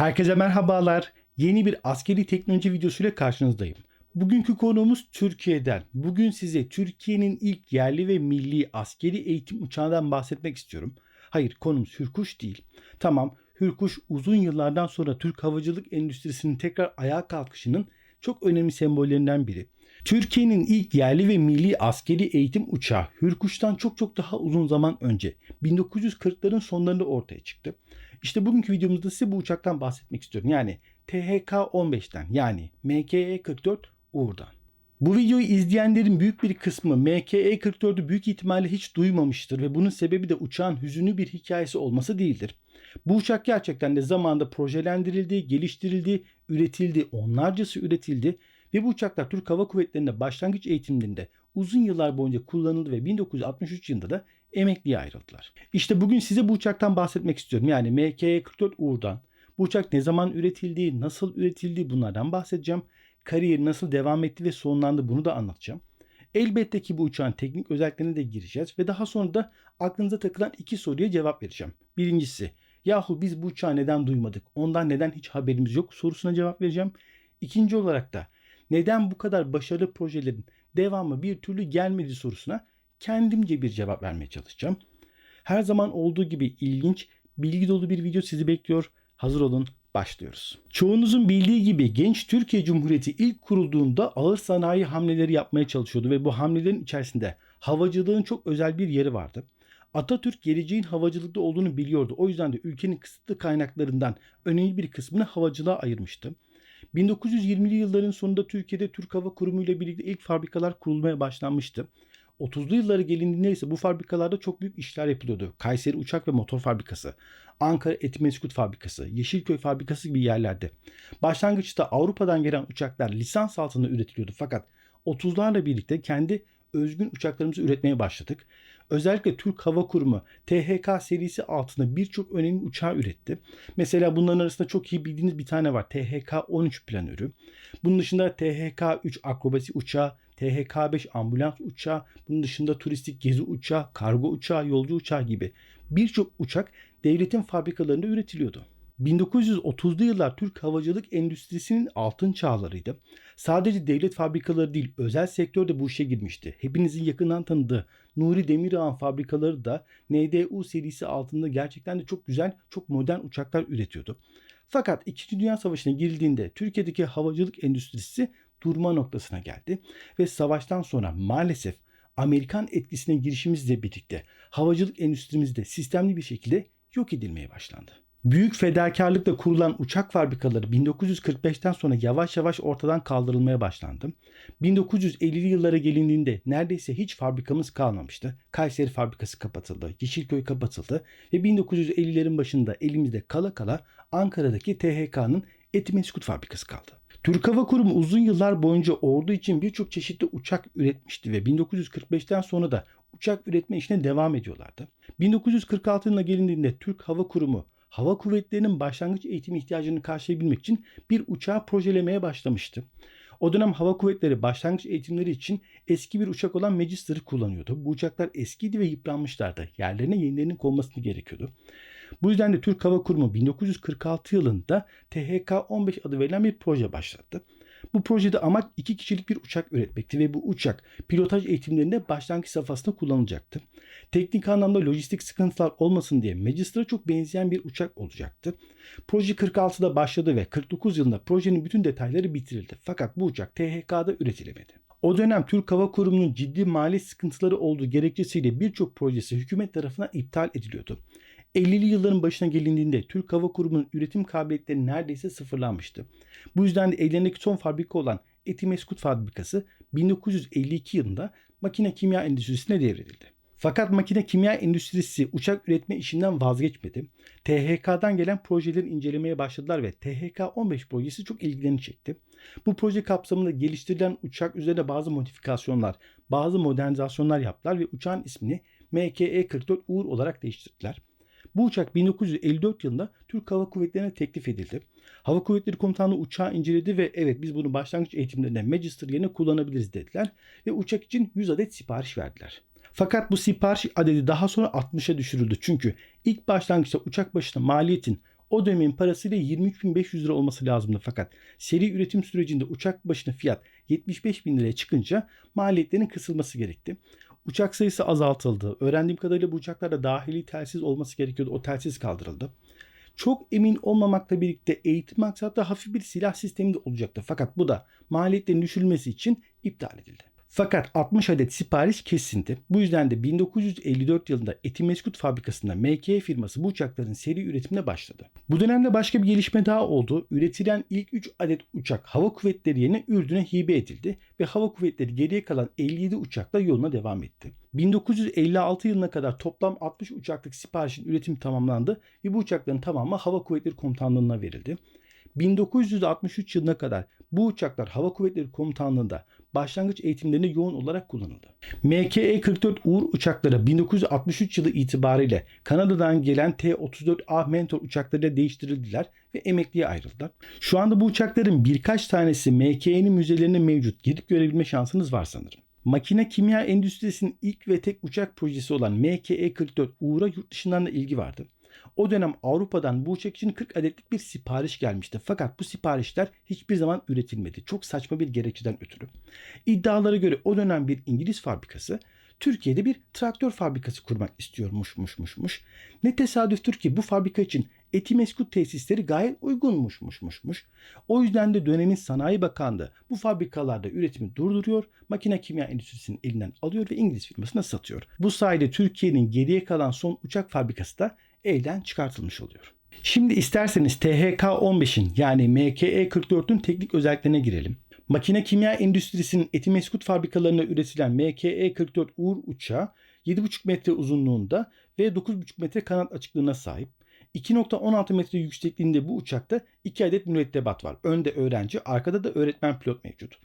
Herkese merhabalar. Yeni bir askeri teknoloji videosuyla karşınızdayım. Bugünkü konuğumuz Türkiye'den. Bugün size Türkiye'nin ilk yerli ve milli askeri eğitim uçağından bahsetmek istiyorum. Hayır konumuz Hürkuş değil. Tamam Hürkuş uzun yıllardan sonra Türk havacılık endüstrisinin tekrar ayağa kalkışının çok önemli sembollerinden biri. Türkiye'nin ilk yerli ve milli askeri eğitim uçağı Hürkuş'tan çok çok daha uzun zaman önce 1940'ların sonlarında ortaya çıktı. İşte bugünkü videomuzda size bu uçaktan bahsetmek istiyorum. Yani THK-15'ten yani MKE-44 Uğur'dan. Bu videoyu izleyenlerin büyük bir kısmı MKE-44'ü büyük ihtimalle hiç duymamıştır ve bunun sebebi de uçağın hüzünlü bir hikayesi olması değildir. Bu uçak gerçekten de zamanında projelendirildi, geliştirildi, üretildi, onlarcası üretildi ve bu uçaklar Türk Hava Kuvvetleri'nde başlangıç eğitiminde uzun yıllar boyunca kullanıldı ve 1963 yılında da emekliye ayrıldılar. İşte bugün size bu uçaktan bahsetmek istiyorum. Yani MK-44 Uğur'dan. Bu uçak ne zaman üretildi, nasıl üretildi bunlardan bahsedeceğim. Kariyeri nasıl devam etti ve sonlandı bunu da anlatacağım. Elbette ki bu uçağın teknik özelliklerine de gireceğiz ve daha sonra da aklınıza takılan iki soruya cevap vereceğim. Birincisi, yahu biz bu uçağı neden duymadık, ondan neden hiç haberimiz yok sorusuna cevap vereceğim. İkinci olarak da neden bu kadar başarılı projelerin devamı bir türlü gelmedi sorusuna kendimce bir cevap vermeye çalışacağım. Her zaman olduğu gibi ilginç, bilgi dolu bir video sizi bekliyor. Hazır olun, başlıyoruz. Çoğunuzun bildiği gibi genç Türkiye Cumhuriyeti ilk kurulduğunda ağır sanayi hamleleri yapmaya çalışıyordu ve bu hamlelerin içerisinde havacılığın çok özel bir yeri vardı. Atatürk geleceğin havacılıkta olduğunu biliyordu. O yüzden de ülkenin kısıtlı kaynaklarından önemli bir kısmını havacılığa ayırmıştı. 1920'li yılların sonunda Türkiye'de Türk Hava Kurumu ile birlikte ilk fabrikalar kurulmaya başlanmıştı. 30'lu yılları gelindiğinde ise bu fabrikalarda çok büyük işler yapılıyordu. Kayseri Uçak ve Motor Fabrikası, Ankara Etimeskut Fabrikası, Yeşilköy Fabrikası gibi yerlerde. Başlangıçta Avrupa'dan gelen uçaklar lisans altında üretiliyordu fakat 30'larla birlikte kendi özgün uçaklarımızı üretmeye başladık. Özellikle Türk Hava Kurumu THK serisi altında birçok önemli uçağı üretti. Mesela bunların arasında çok iyi bildiğiniz bir tane var. THK-13 planörü. Bunun dışında THK-3 akrobasi uçağı, THK-5 ambulans uçağı, bunun dışında turistik gezi uçağı, kargo uçağı, yolcu uçağı gibi birçok uçak devletin fabrikalarında üretiliyordu. 1930'lu yıllar Türk havacılık endüstrisinin altın çağlarıydı. Sadece devlet fabrikaları değil özel sektör de bu işe girmişti. Hepinizin yakından tanıdığı Nuri Demirağ'ın fabrikaları da NDU serisi altında gerçekten de çok güzel, çok modern uçaklar üretiyordu. Fakat 2. Dünya Savaşı'na girildiğinde Türkiye'deki havacılık endüstrisi durma noktasına geldi ve savaştan sonra maalesef Amerikan etkisine girişimizle birlikte havacılık endüstrimiz de sistemli bir şekilde yok edilmeye başlandı. Büyük fedakarlıkla kurulan uçak fabrikaları 1945'ten sonra yavaş yavaş ortadan kaldırılmaya başlandı. 1950'li yıllara gelindiğinde neredeyse hiç fabrikamız kalmamıştı. Kayseri fabrikası kapatıldı, Yeşilköy kapatıldı ve 1950'lerin başında elimizde kala kala Ankara'daki THK'nın Etimeskut fabrikası kaldı. Türk Hava Kurumu uzun yıllar boyunca ordu için birçok çeşitli uçak üretmişti ve 1945'ten sonra da uçak üretme işine devam ediyorlardı. 1946 yılına gelindiğinde Türk Hava Kurumu hava kuvvetlerinin başlangıç eğitim ihtiyacını karşılayabilmek için bir uçağı projelemeye başlamıştı. O dönem hava kuvvetleri başlangıç eğitimleri için eski bir uçak olan Magister'ı kullanıyordu. Bu uçaklar eskiydi ve yıpranmışlardı. Yerlerine yenilerinin konmasını gerekiyordu. Bu yüzden de Türk Hava Kurumu 1946 yılında THK-15 adı verilen bir proje başlattı. Bu projede amaç iki kişilik bir uçak üretmekti ve bu uçak pilotaj eğitimlerinde başlangıç safhasında kullanılacaktı. Teknik anlamda lojistik sıkıntılar olmasın diye Magister'a çok benzeyen bir uçak olacaktı. Proje 46'da başladı ve 49 yılında projenin bütün detayları bitirildi. Fakat bu uçak THK'da üretilemedi. O dönem Türk Hava Kurumu'nun ciddi mali sıkıntıları olduğu gerekçesiyle birçok projesi hükümet tarafından iptal ediliyordu. 50'li yılların başına gelindiğinde Türk Hava Kurumu'nun üretim kabiliyetleri neredeyse sıfırlanmıştı. Bu yüzden de ellerindeki son fabrika olan Etimeskut fabrikası 1952 yılında makine kimya endüstrisine devredildi. Fakat makine kimya endüstrisi uçak üretme işinden vazgeçmedi. THK'dan gelen projeleri incelemeye başladılar ve THK-15 projesi çok ilgilerini çekti. Bu proje kapsamında geliştirilen uçak üzerinde bazı modifikasyonlar, bazı modernizasyonlar yaptılar ve uçağın ismini MKE-44 Uğur olarak değiştirdiler. Bu uçak 1954 yılında Türk Hava Kuvvetleri'ne teklif edildi. Hava Kuvvetleri Komutanlığı uçağı inceledi ve evet biz bunu başlangıç eğitimlerinde Magister yerine kullanabiliriz dediler ve uçak için 100 adet sipariş verdiler. Fakat bu sipariş adedi daha sonra 60'a düşürüldü. Çünkü ilk başlangıçta uçak başına maliyetin O dönemin parasıyla 23.500 lira olması lazımdı fakat seri üretim sürecinde uçak başına fiyat 75 bin liraya çıkınca maliyetlerin kısılması gerekti. Uçak sayısı azaltıldı. Öğrendiğim kadarıyla bu uçaklarda dahili telsiz olması gerekiyordu. O telsiz kaldırıldı. Çok emin olmamakla birlikte eğitim maksatlı hafif bir silah sistemi de olacaktı. Fakat bu da maliyetlerin düşürülmesi için iptal edildi. Fakat 60 adet sipariş kesildi. Bu yüzden de 1954 yılında Etimeskut fabrikasında MK firması bu uçakların seri üretimine başladı. Bu dönemde başka bir gelişme daha oldu. Üretilen ilk 3 adet uçak hava kuvvetleri yerine Ürdün'e hibe edildi ve hava kuvvetleri geriye kalan 57 uçakla yoluna devam etti. 1956 yılına kadar toplam 60 uçaklık siparişin üretimi tamamlandı ve bu uçakların tamamı Hava Kuvvetleri Komutanlığı'na verildi. 1963 yılına kadar bu uçaklar Hava Kuvvetleri Komutanlığı'nda başlangıç eğitimlerinde yoğun olarak kullanıldı. MKE-44 Uğur uçakları 1963 yılı itibariyle Kanada'dan gelen T-34A Mentor uçaklarıyla değiştirildiler ve emekliye ayrıldılar. Şu anda bu uçakların birkaç tanesi MKE'nin müzelerinde mevcut. Gidip görebilme şansınız var sanırım. Makine kimya endüstrisinin ilk ve tek uçak projesi olan MKE-44 Uğur'a yurt dışından da ilgi vardı. O dönem Avrupa'dan bu uçak için 40 adetlik bir sipariş gelmişti. Fakat bu siparişler hiçbir zaman üretilmedi. Çok saçma bir gerekçeden ötürü. İddialara göre o dönem bir İngiliz fabrikası Türkiye'de bir traktör fabrikası kurmak istiyormuşmuşmuşmuş. Ne tesadüftür ki bu fabrika için Etimeskut tesisleri gayet uygunmuşmuşmuşmuş. O yüzden de dönemin Sanayi Bakanlığı bu fabrikalarda üretimi durduruyor, makine kimya endüstrisinin elinden alıyor ve İngiliz firmasına satıyor. Bu sayede Türkiye'nin geriye kalan son uçak fabrikası da elden çıkartılmış oluyor. Şimdi isterseniz THK-15'in yani MKE-44'ün teknik özelliklerine girelim. Makine kimya endüstrisinin Etimeskut fabrikalarında üretilen MKE-44 Uğur uçağı 7,5 metre uzunluğunda ve 9,5 metre kanat açıklığına sahip. 2.16 metre yüksekliğinde bu uçakta 2 adet mürettebat var. Önde öğrenci, arkada da öğretmen pilot mevcut.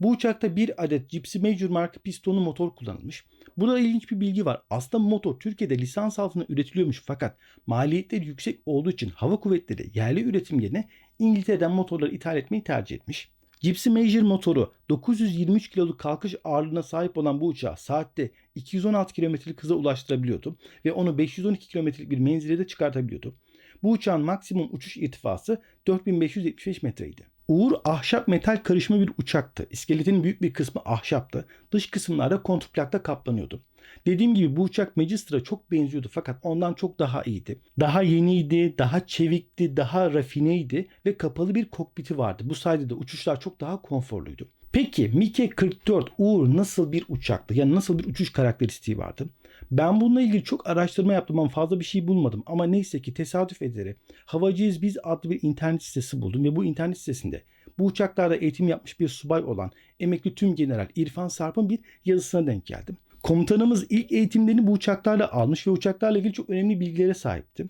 Bu uçakta bir adet Gypsy Major marka pistonlu motor kullanılmış. Burada ilginç bir bilgi var. Aslında motor Türkiye'de lisans altında üretiliyormuş fakat maliyetleri yüksek olduğu için hava kuvvetleri yerli üretim yerine İngiltere'den motorları ithal etmeyi tercih etmiş. Gypsy Major motoru 923 kiloluk kalkış ağırlığına sahip olan bu uçağı saatte 216 kilometrelik hıza ulaştırabiliyordu ve onu 512 kilometrelik bir menzile de çıkartabiliyordu. Bu uçağın maksimum uçuş irtifası 4575 metreydi. Uğur ahşap metal karışımı bir uçaktı. İskeletin büyük bir kısmı ahşaptı. Dış kısımlarda kontrplakta kaplanıyordu. Dediğim gibi bu uçak Magister'a çok benziyordu fakat ondan çok daha iyiydi. Daha yeniydi, daha çevikti, daha rafineydi ve kapalı bir kokpiti vardı. Bu sayede de uçuşlar çok daha konforluydu. Peki Mike-44 Uğur nasıl bir uçaktı? Yani nasıl bir uçuş karakteristiği vardı? Ben bununla ilgili çok araştırma yaptım ama fazla bir şey bulmadım. Ama neyse ki tesadüf ederek Havacıyız Biz adlı bir internet sitesi buldum ve bu internet sitesinde bu uçaklarda eğitim yapmış bir subay olan emekli tüm general İrfan Sarp'ın bir yazısına denk geldim. Komutanımız ilk eğitimlerini bu uçaklarla almış ve uçaklarla ilgili çok önemli bilgilere sahipti.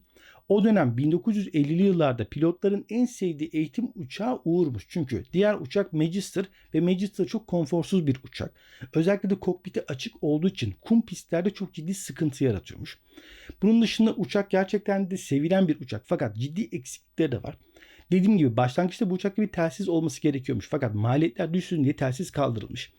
O dönem 1950'li yıllarda pilotların en sevdiği eğitim uçağı Uğur'muş. Çünkü diğer uçak Magister ve Magister çok konforsuz bir uçak. Özellikle de kokpiti açık olduğu için kum pistlerde çok ciddi sıkıntı yaratıyormuş. Bunun dışında uçak gerçekten de sevilen bir uçak fakat ciddi eksiklikleri de var. Dediğim gibi başlangıçta bu uçakta bir telsiz olması gerekiyormuş fakat maliyetler düşsün diye telsiz kaldırılmış.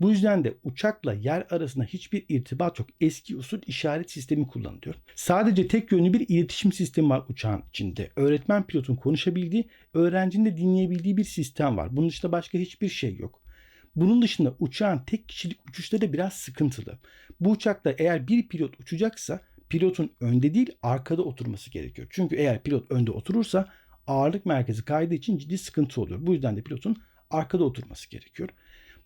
Bu yüzden de uçakla yer arasında hiçbir irtibat yok. Eski usul işaret sistemi kullanılıyor. Sadece tek yönlü bir iletişim sistemi var uçağın içinde. Öğretmen pilotun konuşabildiği, öğrencinin de dinleyebildiği bir sistem var. Bunun dışında başka hiçbir şey yok. Bunun dışında uçağın tek kişilik uçuşları biraz sıkıntılı. Bu uçakta eğer bir pilot uçacaksa pilotun önde değil arkada oturması gerekiyor. Çünkü eğer pilot önde oturursa ağırlık merkezi kaydığı için ciddi sıkıntı oluyor. Bu yüzden de pilotun arkada oturması gerekiyor.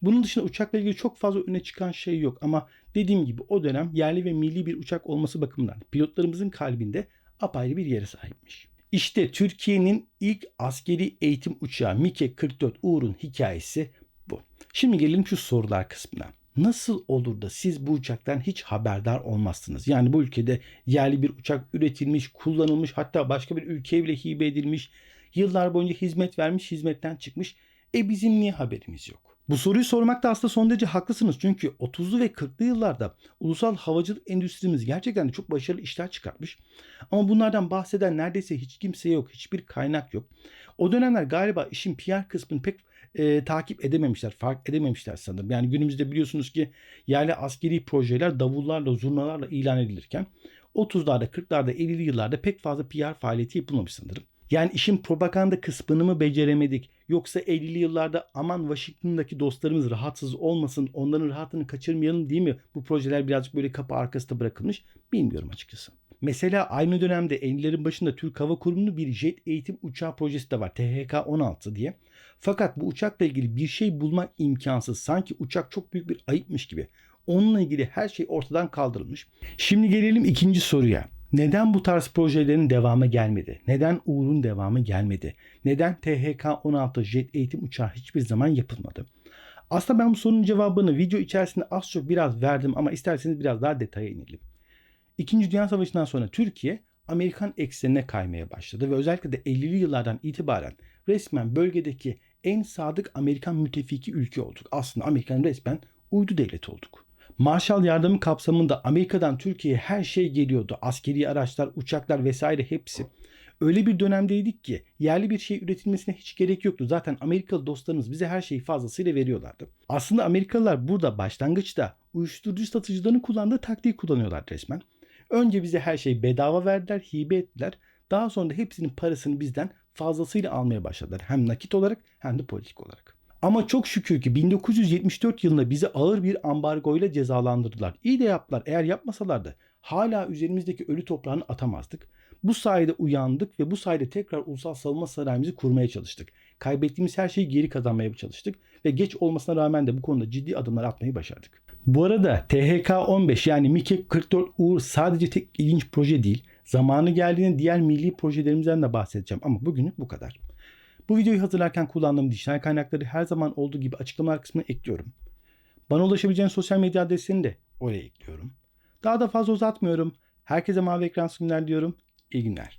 Bunun dışında uçakla ilgili çok fazla öne çıkan şey yok ama dediğim gibi o dönem yerli ve milli bir uçak olması bakımından pilotlarımızın kalbinde apayrı bir yere sahipmiş. İşte Türkiye'nin ilk askeri eğitim uçağı Mike-44 Uğur'un hikayesi bu. Şimdi gelelim şu sorular kısmına. Nasıl olur da siz bu uçaktan hiç haberdar olmazsınız? Yani bu ülkede yerli bir uçak üretilmiş, kullanılmış, hatta başka bir ülkeye bile hibe edilmiş, yıllar boyunca hizmet vermiş, hizmetten çıkmış. E bizim niye haberimiz yok? Bu soruyu sormakta aslında son derece haklısınız. Çünkü 30'lu ve 40'lı yıllarda ulusal havacılık endüstrimiz gerçekten de çok başarılı işler çıkartmış. Ama bunlardan bahseden neredeyse hiç kimse yok. Hiçbir kaynak yok. O dönemler galiba işin PR kısmını pek e, takip edememişler, fark edememişler sanırım. Yani günümüzde biliyorsunuz ki yerli askeri projeler davullarla, zurnalarla ilan edilirken 30'larda, 40'larda, 50'li yıllarda pek fazla PR faaliyeti yapılmamış sanırım. Yani işin propaganda kısmını mı beceremedik yoksa 50'li yıllarda aman Washington'daki dostlarımız rahatsız olmasın onların rahatını kaçırmayalım değil mi bu projeler birazcık böyle kapı arkasında bırakılmış bilmiyorum açıkçası. Mesela aynı dönemde 50'lerin başında Türk Hava Kurumu'nun bir jet eğitim uçağı projesi de var THK-16 diye. Fakat bu uçakla ilgili bir şey bulmak imkansız. Sanki uçak çok büyük bir ayıpmış gibi. Onunla ilgili her şey ortadan kaldırılmış. Şimdi gelelim ikinci soruya. Neden bu tarz projelerin devamı gelmedi? Neden Uğur'un devamı gelmedi? Neden THK-16 jet eğitim uçağı hiçbir zaman yapılmadı? Aslında ben bu sorunun cevabını video içerisinde az çok biraz verdim ama isterseniz biraz daha detaya inelim. İkinci Dünya Savaşı'ndan sonra Türkiye Amerikan eksenine kaymaya başladı ve özellikle de 50'li yıllardan itibaren resmen bölgedeki en sadık Amerikan müttefiki ülke olduk. Aslında Amerikan resmen uydu devleti olduk. Marshall yardımı kapsamında Amerika'dan Türkiye'ye her şey geliyordu. Askeri araçlar, uçaklar vesaire hepsi. Öyle bir dönemdeydik ki yerli bir şey üretilmesine hiç gerek yoktu. Zaten Amerikalı dostlarımız bize her şeyi fazlasıyla veriyorlardı. Aslında Amerikalılar burada başlangıçta uyuşturucu satıcılarının kullandığı taktiği kullanıyorlar resmen. Önce bize her şeyi bedava verdiler, hibe ettiler. Daha sonra da hepsinin parasını bizden fazlasıyla almaya başladılar. Hem nakit olarak hem de politik olarak. Ama çok şükür ki 1974 yılında bizi ağır bir ambargoyla cezalandırdılar. İyi de yaptılar. Eğer yapmasalardı hala üzerimizdeki ölü toprağını atamazdık. Bu sayede uyandık ve bu sayede tekrar ulusal savunma sanayimizi kurmaya çalıştık. Kaybettiğimiz her şeyi geri kazanmaya çalıştık ve geç olmasına rağmen de bu konuda ciddi adımlar atmayı başardık. Bu arada THK-15 yani MİKE-44 Uğur sadece tek ilginç proje değil. Zamanı geldiğinde diğer milli projelerimizden de bahsedeceğim ama bugünlük bu kadar. Bu videoyu hazırlarken kullandığım dijital kaynakları her zaman olduğu gibi açıklamalar kısmına ekliyorum. Bana ulaşabileceğiniz sosyal medya adreslerini de oraya ekliyorum. Daha da fazla uzatmıyorum. Herkese mavi ekran günler diyorum. İyi günler.